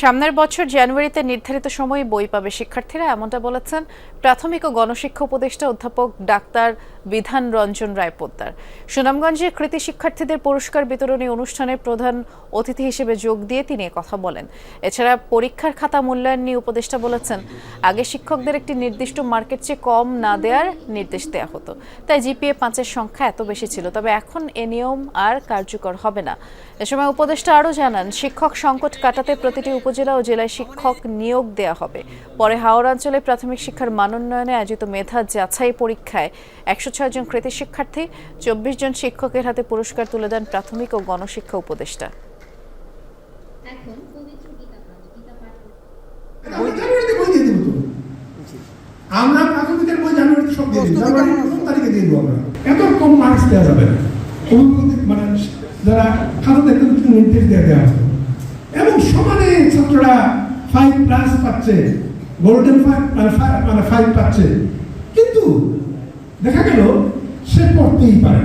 সামনের বছর জানুয়ারিতে নির্ধারিত সময়ে বই পাবে শিক্ষার্থীরা, এমনটা বলেছেন প্রাথমিক ও গণশিক্ষা উপদেষ্টা অধ্যাপক ডাক্তার বিধান রঞ্জন রায় পোদ্দার। সুনামগঞ্জে কৃতি শিক্ষার্থীদের পুরস্কার বিতরণী অনুষ্ঠানে প্রধান অতিথি হিসেবে যোগ দিয়ে তিনি কথা বলেন। এছাড়া পরীক্ষার খাতা মূল্যায়ন নিয়ে উপদেষ্টা বলেছেন, আগে শিক্ষকদের একটি নির্দিষ্ট মার্কেট চেয়ে কম না দেওয়ার নির্দেশ দেওয়া হতো। তাই জিপিএ পাঁচের সংখ্যা এত বেশি ছিল, তবে এখন এ নিয়ম আর কার্যকর হবে না। এ সময় উপদেষ্টা আরও জানান, শিক্ষক সংকট কাটাতে প্রতিটি উপজেলা ও জেলায় শিক্ষক নিয়োগ দেওয়া হবে। পরে হাওড় অঞ্চলে প্রাথমিক শিক্ষার মানোন্নয়নে আয়োজিত মেধা যাচাই পরীক্ষায় একশো ছয় জন কৃতি শিক্ষার্থী চব্বিশ জন শিক্ষকের হাতে পুরস্কার তুলে দেন প্রাথমিক ও গণশিক্ষা উপদেষ্টা। আমরা প্রাথমিকের বই জানুয়ারিতে সব দিয়ে দিই। জানুয়ারি প্রথম তারিখে দিয়ে দেবো আমরা। এত কম মার্কস দেওয়া যাবে না। মানে যারা নির্দেশ দিয়ে দেওয়া হবে এবং সমানে ছাত্ররা ফাইভ প্লাস পাচ্ছে। গোল্ডেন ফাইভ মানে five- মানে ফাইভ পাচ্ছে। কিন্তু দেখা গেল সে পড়তেই পারে